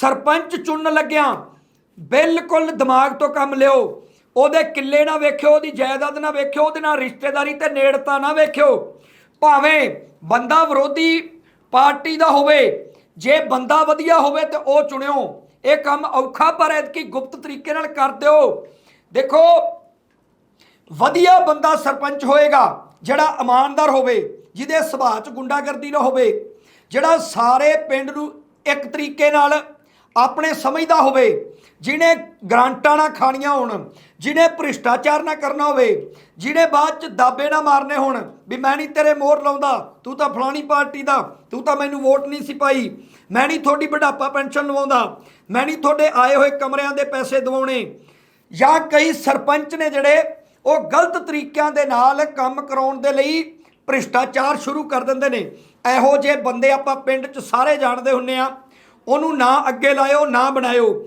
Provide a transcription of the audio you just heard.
ਸਰਪੰਚ ਚੁਣਨ ਲੱਗਿਆ, ਬਿਲਕੁਲ ਦਿਮਾਗ ਤੋਂ ਕੰਮ ਲਿਓ। ਉਹਦੇ ਕਿੱਲੇ ਨਾ ਵੇਖਿਓ, ਉਹਦੀ ਜਾਇਦਾਦ ਨਾ ਵੇਖਿਓ, ਉਹਦੇ ਨਾਲ ਰਿਸ਼ਤੇਦਾਰੀ ਤੇ ਨੇੜਤਾ ਨਾ ਵੇਖਿਓ। ਭਾਵੇਂ ਬੰਦਾ ਵਿਰੋਧੀ ਪਾਰਟੀ ਦਾ ਹੋਵੇ, ਜੇ ਬੰਦਾ ਵਧੀਆ ਹੋਵੇ ਤੇ ਉਹ ਚੁਣਿਓ। ਇਹ ਕੰਮ ਔਖਾ ਪਰ ਐਤਕੀ ਗੁਪਤ ਤਰੀਕੇ ਨਾਲ ਕਰ ਦਿਓ। ਦੇਖੋ, ਵਧੀਆ ਬੰਦਾ ਸਰਪੰਚ ਹੋਏਗਾ, ਜਿਹੜਾ ਇਮਾਨਦਾਰ ਹੋਵੇ, ਜਿਹਦੇ ਸੁਭਾਅ 'ਚ ਗੁੰਡਾਗਰਦੀ ਨਾ ਹੋਵੇ, ਜਿਹੜਾ ਸਾਰੇ ਪਿੰਡ ਨੂੰ ਇੱਕ ਤਰੀਕੇ ਨਾਲ ਆਪਣੇ ਸਮਝਦਾ ਹੋਵੇ, ਜਿਹਨੇ ਗ੍ਰਾਂਟਾਂ ਨਾ ਖਾਣੀਆਂ ਹੋਣ, ਜਿਹਨੇ ਭ੍ਰਿਸ਼ਟਾਚਾਰ ਨਾ ਕਰਨਾ ਹੋਵੇ, ਜਿਹਨੇ ਬਾਅਦ 'ਚ ਦਾਬੇ ਨਾ ਮਾਰਨੇ ਹੋਣ, ਵੀ ਮੈਂ ਨਹੀਂ ਤੇਰੇ ਮੋਹਰ ਲਾਉਂਦਾ, ਤੂੰ ਤਾਂ ਫਲਾਣੀ ਪਾਰਟੀ ਦਾ, ਤੂੰ ਤਾਂ ਮੈਨੂੰ ਵੋਟ ਨਹੀਂ ਸੀ ਪਾਈ, ਮੈਂ ਨਹੀਂ ਤੁਹਾਡੀ ਬੁਢਾਪਾ ਪੈਨਸ਼ਨ ਲਵਾਉਂਦਾ, ਮੈਂ ਨਹੀਂ ਤੁਹਾਡੇ ਆਏ ਹੋਏ ਕਮਰਿਆਂ ਦੇ ਪੈਸੇ ਦਿਵਾਉਣੇ। ਜਾਂ ਕਈ ਸਰਪੰਚ ਨੇ ਜਿਹੜੇ ਉਹ ਗਲਤ ਤਰੀਕਿਆਂ ਦੇ ਨਾਲ ਕੰਮ ਕਰਾਉਣ ਦੇ ਲਈ ਭ੍ਰਿਸ਼ਟਾਚਾਰ ਸ਼ੁਰੂ ਕਰ ਦਿੰਦੇ ਨੇ। ਇਹੋ ਜਿਹੇ ਬੰਦੇ ਆਪਾਂ ਪਿੰਡ 'ਚ ਸਾਰੇ ਜਾਣਦੇ ਹੁੰਨੇ ਆ ਉਹਨੂੰ ਨਾ ਅੱਗੇ ਲਾਇਓ ਨਾ ਬਣਾਇਓ।